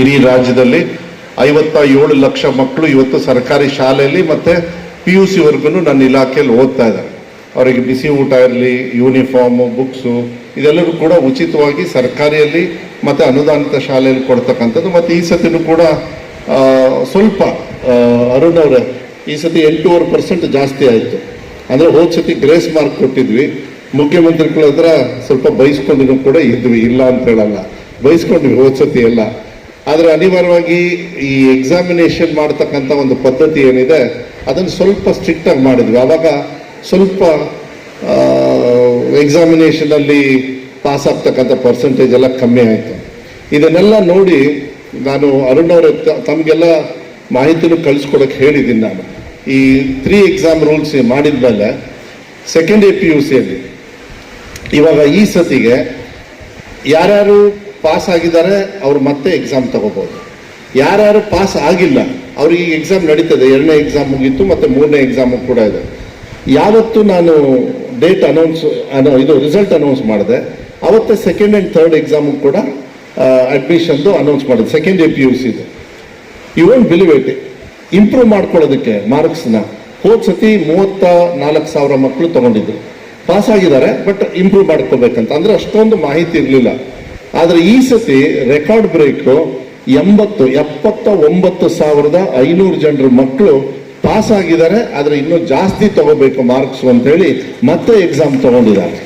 ಇಡೀ ರಾಜ್ಯದಲ್ಲಿ ಐವತ್ತ ಏಳು ಲಕ್ಷ ಮಕ್ಕಳು ಇವತ್ತು ಸರ್ಕಾರಿ ಶಾಲೆಯಲ್ಲಿ ಮತ್ತು ಪಿ ಯು ಸಿವರೆಗೂ ನನ್ನ ಇಲಾಖೆಯಲ್ಲಿ ಓದ್ತಾ ಇದ್ದಾರೆ. ಅವರಿಗೆ ಬಿಸಿ ಊಟ ಇರಲಿ ಯೂನಿಫಾರ್ಮು ಬುಕ್ಸು ಇದೆಲ್ಲರೂ ಕೂಡ ಉಚಿತವಾಗಿ ಸರ್ಕಾರಿಯಲ್ಲಿ ಮತ್ತು ಅನುದಾನಿತ ಶಾಲೆಯಲ್ಲಿ ಕೊಡ್ತಕ್ಕಂಥದ್ದು. ಮತ್ತು ಈ ಸತಿನೂ ಕೂಡ ಸ್ವಲ್ಪ ಅರುಣ್ ಅವರ, ಈ ಸತಿ ಎಂಟೂವರೆ ಪರ್ಸೆಂಟ್ ಜಾಸ್ತಿ ಆಯಿತು. ಅಂದರೆ ಹೋದ ಸತಿ ಗ್ರೇಸ್ ಮಾರ್ಕ್ ಕೊಟ್ಟಿದ್ವಿ. ಮುಖ್ಯಮಂತ್ರಿಗಳ ಹತ್ರ ಸ್ವಲ್ಪ ಬೈಸ್ಕೊಂಡಿನೂ ಕೂಡ ಇದ್ವಿ. ಇಲ್ಲ ಅಂತ ಹೇಳಲ್ಲ. ಬೈಸ್ಕೊಂಡ್ವಿ ಹೋದ ಸತಿ ಎಲ್ಲ. ಆದರೆ ಅನಿವಾರ್ಯವಾಗಿ ಈ ಎಕ್ಸಾಮಿನೇಷನ್ ಮಾಡ್ತಕ್ಕಂಥ ಒಂದು ಪದ್ಧತಿ ಏನಿದೆ, ಅದನ್ನು ಸ್ವಲ್ಪ ಸ್ಟ್ರಿಕ್ಟಾಗಿ ಮಾಡಿದ್ವಿ. ಆವಾಗ ಸ್ವಲ್ಪ ಎಕ್ಸಾಮಿನೇಷನಲ್ಲಿ ಪಾಸ್ ಆಗ್ತಕ್ಕಂಥ ಪರ್ಸೆಂಟೇಜ್ ಎಲ್ಲ ಕಮ್ಮಿ ಆಯಿತು. ಇದನ್ನೆಲ್ಲ ನೋಡಿ ನಾನು ಅರುಣ್ ಅವರ ತಮಗೆಲ್ಲ ಮಾಹಿತಿನೂ ಕಳಿಸ್ಕೊಡಕ್ಕೆ ಹೇಳಿದ್ದೀನಿ ನಾನು. ಈ ತ್ರೀ ಎಕ್ಸಾಮ್ ರೂಲ್ಸ್ ಮಾಡಿದ ಮೇಲೆ ಸೆಕೆಂಡ್ ಎ ಪಿ ಯು ಸಿಯಲ್ಲಿ ಇವಾಗ ಈ ಸತಿಗೆ ಯಾರ್ಯಾರು ಪಾಸ್ ಆಗಿದ್ದಾರೆ, ಅವರು ಮತ್ತೆ ಎಕ್ಸಾಮ್ ತಗೋಬೋದು. ಯಾರ್ಯಾರು ಪಾಸ್ ಆಗಿಲ್ಲ, ಅವ್ರಿಗೆ ಎಕ್ಸಾಮ್ ನಡೀತದೆ. ಎರಡನೇ ಎಕ್ಸಾಮ್ ಮುಗೀತು, ಮತ್ತೆ ಮೂರನೇ ಎಕ್ಸಾಮು ಕೂಡ ಇದೆ. ಯಾವತ್ತು ನಾನು ಡೇಟ್ ಅನೌನ್ಸ್ ಇದು ರಿಸಲ್ಟ್ ಅನೌನ್ಸ್ ಮಾಡಿದೆ. ಅವತ್ತೇ ಸೆಕೆಂಡ್ ಆ್ಯಂಡ್ ಥರ್ಡ್ ಎಕ್ಸಾಮು ಕೂಡ ಅಡ್ಮಿಷನ್ದು ಅನೌನ್ಸ್ ಮಾಡಿದೆ. Second A P U Siddu you won't believe it improve ಮಾಡ್ಕೊಳ್ಳೋದಕ್ಕೆ ಮಾರ್ಕ್ಸ್ನ ಹೋದ ಸತಿ ಮೂವತ್ತ ನಾಲ್ಕು ಸಾವಿರ ಮಕ್ಕಳು ತಗೊಂಡಿದ್ರು. ಪಾಸ್ ಆಗಿದ್ದಾರೆ ಬಟ್ ಇಂಪ್ರೂವ್ ಮಾಡ್ಕೋಬೇಕಂತ. ಅಂದ್ರೆ ಅಷ್ಟೊಂದು ಮಾಹಿತಿ ಇರಲಿಲ್ಲ. ಆದರೆ ಈ ಸತಿ ರೆಕಾರ್ಡ್ ಬ್ರೇಕು ಎಂಬತ್ತು, ಎಪ್ಪತ್ತ ಒಂಬತ್ತು ಸಾವಿರದ ಐನೂರು ಜನರ ಮಕ್ಕಳು ಪಾಸ್ ಆಗಿದ್ದಾರೆ, ಆದರೆ ಇನ್ನೂ ಜಾಸ್ತಿ ತಗೋಬೇಕು ಮಾರ್ಕ್ಸ್ ಅಂತೇಳಿ ಮತ್ತೆ ಎಕ್ಸಾಮ್ ತಗೊಂಡಿದ್ದಾರೆ.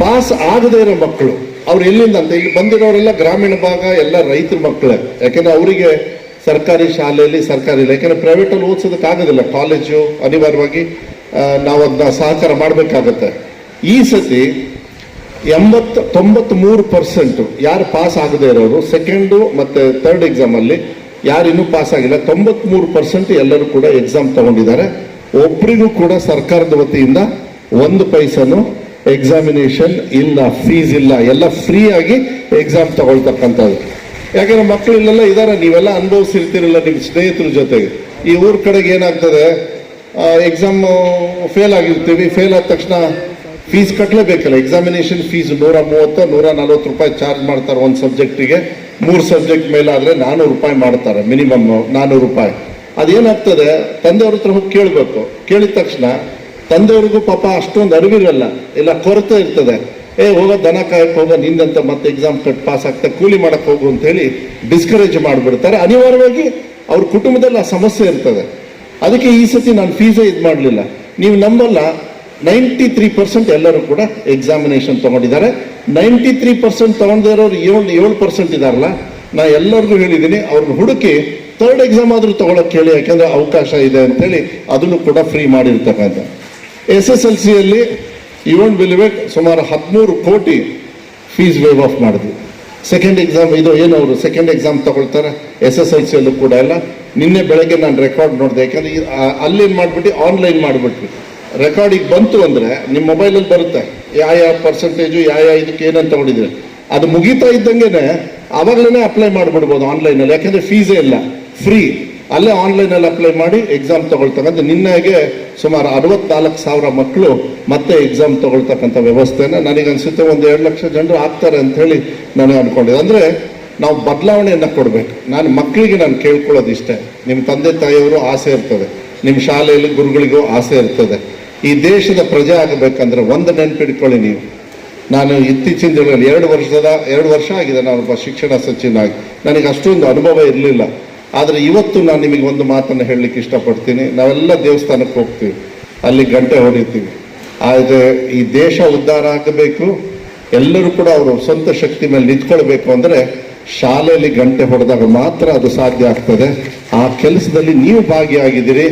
ಪಾಸ್ ಆಗದೇ ಇರೋ ಮಕ್ಕಳು, ಅವ್ರು ಎಲ್ಲಿಂದ ಅಂತ ಇಲ್ಲಿ ಬಂದಿರೋರೆಲ್ಲ ಗ್ರಾಮೀಣ ಭಾಗ, ಎಲ್ಲ ರೈತರ ಮಕ್ಕಳೇ. ಯಾಕೆಂದ್ರೆ ಅವರಿಗೆ ಸರ್ಕಾರಿ ಶಾಲೆಯಲ್ಲಿ, ಸರ್ಕಾರಿ ಇಲ್ಲ. ಯಾಕೆಂದ್ರೆ ಪ್ರೈವೇಟಲ್ಲಿ ಓದಿಸೋದಕ್ಕೆ ಆಗೋದಿಲ್ಲ. ಕಾಲೇಜು ಅನಿವಾರ್ಯವಾಗಿ ನಾವು ಅದನ್ನ ಸಹಕಾರ ಮಾಡಬೇಕಾಗತ್ತೆ. ಈ ಸತಿ ಎಂಬತ್ತು, ತೊಂಬತ್ಮೂರು ಪರ್ಸೆಂಟ್ ಯಾರು ಪಾಸ್ ಆಗದೆ ಇರೋರು ಸೆಕೆಂಡು ಮತ್ತು ಥರ್ಡ್ ಎಕ್ಸಾಮಲ್ಲಿ ಯಾರು ಇನ್ನೂ ಪಾಸ್ ಆಗಿಲ್ಲ, ತೊಂಬತ್ಮೂರು ಪರ್ಸೆಂಟ್ ಎಲ್ಲರೂ ಕೂಡ ಎಕ್ಸಾಮ್ ತಗೊಂಡಿದ್ದಾರೆ. ಒಬ್ಬರಿಗೂ ಕೂಡ ಸರ್ಕಾರದ ವತಿಯಿಂದ ಒಂದು ಪೈಸನು ಎಕ್ಸಾಮಿನೇಷನ್ ಇಲ್ಲ ಫೀಸ್ ಇಲ್ಲ, ಎಲ್ಲ ಫ್ರೀ ಆಗಿ ಎಕ್ಸಾಮ್ ತಗೊಳ್ತಕ್ಕಂಥದ್ದು. ಯಾಕಂದ್ರೆ ಮಕ್ಕಳು ಇಲ್ಲೆಲ್ಲ ಇದ್ದಾರೆ ನೀವೆಲ್ಲ ಅನುಭವಿಸಿರ್ತೀರಲ್ಲ ನಿಮ್ಮ ಸ್ನೇಹಿತರ ಜೊತೆಗೆ ಈ ಊರ ಕಡೆಗೆ ಏನಾಗ್ತದೆ ಎಕ್ಸಾಮ್ ಫೇಲ್ ಆಗಿರ್ತೀವಿ ಫೇಲ್ ಆದ ತಕ್ಷಣ ಫೀಸ್ ಕಟ್ಟಲೇಬೇಕಲ್ಲ ಎಕ್ಸಾಮಿನೇಷನ್ ಫೀಸ್ ನೂರ ಮೂವತ್ತು, ನೂರ ನಲ್ವತ್ತು ರೂಪಾಯಿ ಚಾರ್ಜ್ ಮಾಡ್ತಾರೆ ಒಂದು ಸಬ್ಜೆಕ್ಟಿಗೆ ಮೂರು ಸಬ್ಜೆಕ್ಟ್ ಮೇಲಾದರೆ ನಾನ್ನೂರು ರೂಪಾಯಿ ಮಾಡ್ತಾರೆ ಮಿನಿಮಮ್ ನಾನ್ನೂರು ರೂಪಾಯಿ. ಅದೇನಾಗ್ತದೆ? ತಂದೆಯವ್ರ ಹತ್ರ ಹೋಗಿ ಕೇಳಬೇಕು. ಕೇಳಿದ ತಕ್ಷಣ ತಂದೆಯವ್ರಿಗೂ ಪಾಪ ಅಷ್ಟೊಂದು ಅರಿವಿರಲ್ಲ. ಇಲ್ಲ ಕೊರತೆ ಇರ್ತದೆ. ಏ, ಹೋಗೋ ದನ ಕಾಯಕ್ಕೆ ಹೋಗೋ, ನಿಂದಂತ ಮತ್ತೆ ಎಕ್ಸಾಮ್ ಕಟ್ ಪಾಸ್ ಆಗ್ತಾ ಕೂಲಿ ಮಾಡಕ್ಕೆ ಹೋಗು ಅಂತ ಹೇಳಿ ಡಿಸ್ಕರೇಜ್ ಮಾಡಿಬಿಡ್ತಾರೆ. ಅನಿವಾರ್ಯವಾಗಿ ಅವ್ರ ಕುಟುಂಬದಲ್ಲಿ ಆ ಸಮಸ್ಯೆ ಇರ್ತದೆ. ಅದಕ್ಕೆ ಈ ಸತಿ ನಾನು ಫೀಸೇ ಇದು ಮಾಡಲಿಲ್ಲ ನೀವು ನಂಬಲ್ಲ ನೈಂಟಿ ತ್ರೀ ಪರ್ಸೆಂಟ್ ಎಲ್ಲರೂ ಕೂಡ ಎಕ್ಸಾಮಿನೇಷನ್ ತಗೊಂಡಿದ್ದಾರೆ. ನೈಂಟಿ ತ್ರೀ ಪರ್ಸೆಂಟ್ ತಗೊಂಡಿರೋರು ಏಳು ಏಳು ಪರ್ಸೆಂಟ್ ಇದಾರಲ್ಲ? ನಾ ಎಲ್ಲರಿಗೂ ಹೇಳಿದ್ದೀನಿ ಅವ್ರನ್ನ ಹುಡುಕಿ ತರ್ಡ್ ಎಕ್ಸಾಮ್ ಆದರೂ ತಗೊಳಕ್ಕೆ ಹೇಳಿ, ಯಾಕೆಂದ್ರೆ ಅವಕಾಶ ಇದೆ ಅಂತೇಳಿ ಅದನ್ನು ಕೂಡ ಫ್ರೀ ಮಾಡಿರ್ತಕ್ಕಂಥ. ಎಸ್ ಎಸ್ ಎಲ್ ಸಿಯಲ್ಲಿ ಇವನ್ ಬಿಲಿವೆಟ್ ಸುಮಾರು ಹದಿಮೂರು ಕೋಟಿ ಫೀಸ್ ವೇವ್ ಆಫ್ ಮಾಡಿದ್ವಿ ಸೆಕೆಂಡ್ ಎಕ್ಸಾಮ್ ಇದು ಏನು ಅವರು ಸೆಕೆಂಡ್ ಎಕ್ಸಾಮ್ ತಗೊಳ್ತಾರೆ? ಎಸ್ ಎಸ್ ಎಲ್ ಸಿಯಲ್ಲೂ ಕೂಡ ಎಲ್ಲ ನಿನ್ನೆ ಬೆಳಗ್ಗೆ ನಾನು ರೆಕಾರ್ಡ್ ನೋಡಿದೆ, ಯಾಕಂದ್ರೆ ಅಲ್ಲೇನು ಮಾಡಿಬಿಟ್ಟು ಆನ್ಲೈನ್ ಮಾಡಿಬಿಟ್ವಿ. ರೆಕಾರ್ಡಿಗೆ ಬಂತು ಅಂದರೆ ನಿಮ್ಮ ಮೊಬೈಲಲ್ಲಿ ಬರುತ್ತೆ. ಯಾವ ಯಾವ ಪರ್ಸೆಂಟೇಜು ಯಾವ ಯಾವ ಇದಕ್ಕೆ ಏನಂತ ತೊಗೊಂಡಿದ್ರೆ ಅದು ಮುಗೀತಾ ಇದ್ದಂಗೆ ಆವಾಗಲೇ ಅಪ್ಲೈ ಮಾಡಿಬಿಡ್ಬೋದು ಆನ್ಲೈನಲ್ಲಿ ಯಾಕೆಂದರೆ ಫೀಸೇ ಇಲ್ಲ. ಫ್ರೀ ಅಲ್ಲೇ ಆನ್ಲೈನಲ್ಲಿ ಅಪ್ಲೈ ಮಾಡಿ ಎಕ್ಸಾಮ್ ತಗೊಳ್ತಕ್ಕಂಥ ನಿನ್ನೆಗೆ ಸುಮಾರು ಅರವತ್ನಾಲ್ಕು ಸಾವಿರ ಮಕ್ಕಳು ಮತ್ತೆ ಎಕ್ಸಾಮ್ ತಗೊಳ್ತಕ್ಕಂಥ ವ್ಯವಸ್ಥೆನ ನನಗೆ ಅನ್ಸುತ್ತೆ ಒಂದು ಎರಡು ಲಕ್ಷ ಜನರು ಆಗ್ತಾರೆ ಅಂತ ಹೇಳಿ ನಾನು ಅಂದ್ಕೊಂಡಿದ್ದೆ ಅಂದರೆ ನಾವು ಬದಲಾವಣೆಯನ್ನು ಕೊಡಬೇಕು. ನಾನು ಮಕ್ಕಳಿಗೆ ನಾನು ಕೇಳ್ಕೊಳ್ಳೋದು ಇಷ್ಟೇ ನಿಮ್ಮ ತಂದೆ ತಾಯಿಯವರು ಆಸೆ ಇರ್ತದೆ. ನಿಮ್ಮ ಶಾಲೆಯಲ್ಲಿ ಗುರುಗಳಿಗೂ ಆಸೆ ಇರ್ತದೆ. ಈ ದೇಶದ ಪ್ರಜೆ ಆಗಬೇಕಂದ್ರೆ ಒಂದು ನೆನ್ಪಿಟ್ಕೊಳ್ಳಿ ನೀವು. ನಾನು ಇತ್ತೀಚಿನ ದಿನಗಳಲ್ಲಿ ಎರಡು ವರ್ಷದ, ಎರಡು ವರ್ಷ ಆಗಿದೆ ನಾನು ಶಿಕ್ಷಣ ಸಚಿವನಾಗಿ. ನನಗೆ ಅಷ್ಟೊಂದು ಅನುಭವ ಇರಲಿಲ್ಲ. ಆದರೆ ಇವತ್ತು ನಾನು ನಿಮಗೆ ಒಂದು ಮಾತನ್ನು ಹೇಳಲಿಕ್ಕೆ ಇಷ್ಟಪಡ್ತೀನಿ. ನಾವೆಲ್ಲ ದೇವಸ್ಥಾನಕ್ಕೆ ಹೋಗ್ತೀವಿ. ಅಲ್ಲಿ ಗಂಟೆ ಹೊಡಿತೀವಿ ಆದರೆ ಈ ದೇಶ ಉದ್ಧಾರ ಆಗಬೇಕು. ಎಲ್ಲರೂ ಕೂಡ ಅವರು ಸ್ವಂತ ಶಕ್ತಿ ಮೇಲೆ ನಿಂತ್ಕೊಳ್ಬೇಕು ಅಂದರೆ ಶಾಲೆಯಲ್ಲಿ ಗಂಟೆ ಹೊಡೆದಾಗ ಮಾತ್ರ ಅದು ಸಾಧ್ಯ ಆಗ್ತದೆ. ಆ ಕೆಲಸದಲ್ಲಿ ನೀವು ಭಾಗಿಯಾಗಿದ್ದೀರಿ.